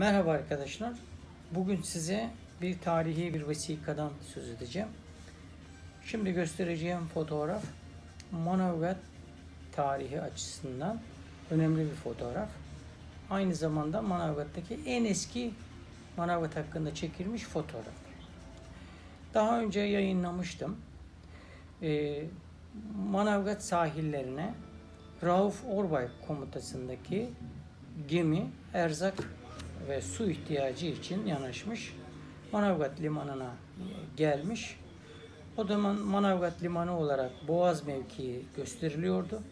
Merhaba arkadaşlar. Bugün size bir tarihi bir vesikadan söz edeceğim. Şimdi göstereceğim fotoğraf Manavgat tarihi açısından önemli bir fotoğraf. Aynı zamanda Manavgat'taki en eski Manavgat hakkında çekilmiş fotoğraf. Daha önce yayınlamıştım. Ee, Manavgat sahillerine Rauf Orbay komutasındaki gemi erzak ve su ihtiyacı için yanaşmış. Manavgat limanına gelmiş. O zaman Manavgat limanı olarak Boğaz mevkii gösteriliyordu.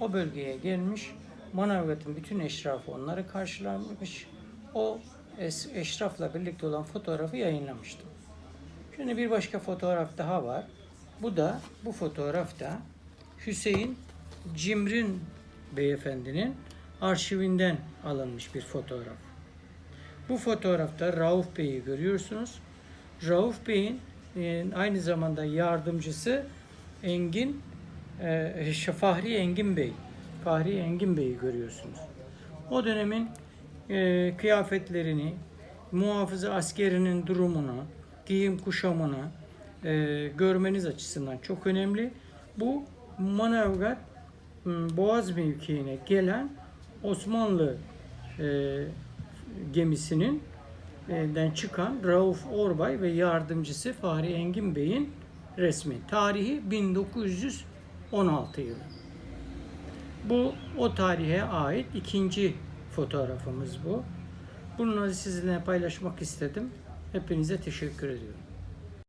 O bölgeye gelmiş. Manavgat'ın bütün eşrafı onları karşılamış. O eşrafla birlikte olan fotoğrafı yayınlamıştım. Şimdi bir başka fotoğraf daha var. Bu da bu fotoğrafta Hüseyin Cimrin beyefendinin arşivinden alınmış bir fotoğraf. Bu fotoğrafta Rauf Bey'i görüyorsunuz. Rauf Bey'in e, aynı zamanda yardımcısı Engin e, Fahri Engin Bey. Fahri Engin Bey'i görüyorsunuz. O dönemin e, kıyafetlerini, muhafızı askerinin durumunu, giyim kuşamını e, görmeniz açısından çok önemli. Bu Manavgat m, Boğaz mevkiine gelen Osmanlı gemisinin den çıkan Rauf Orbay ve yardımcısı Fahri Engin Bey'in resmi. Tarihi 1916 yılı. Bu o tarihe ait ikinci fotoğrafımız bu. Bunları sizinle paylaşmak istedim. Hepinize teşekkür ediyorum.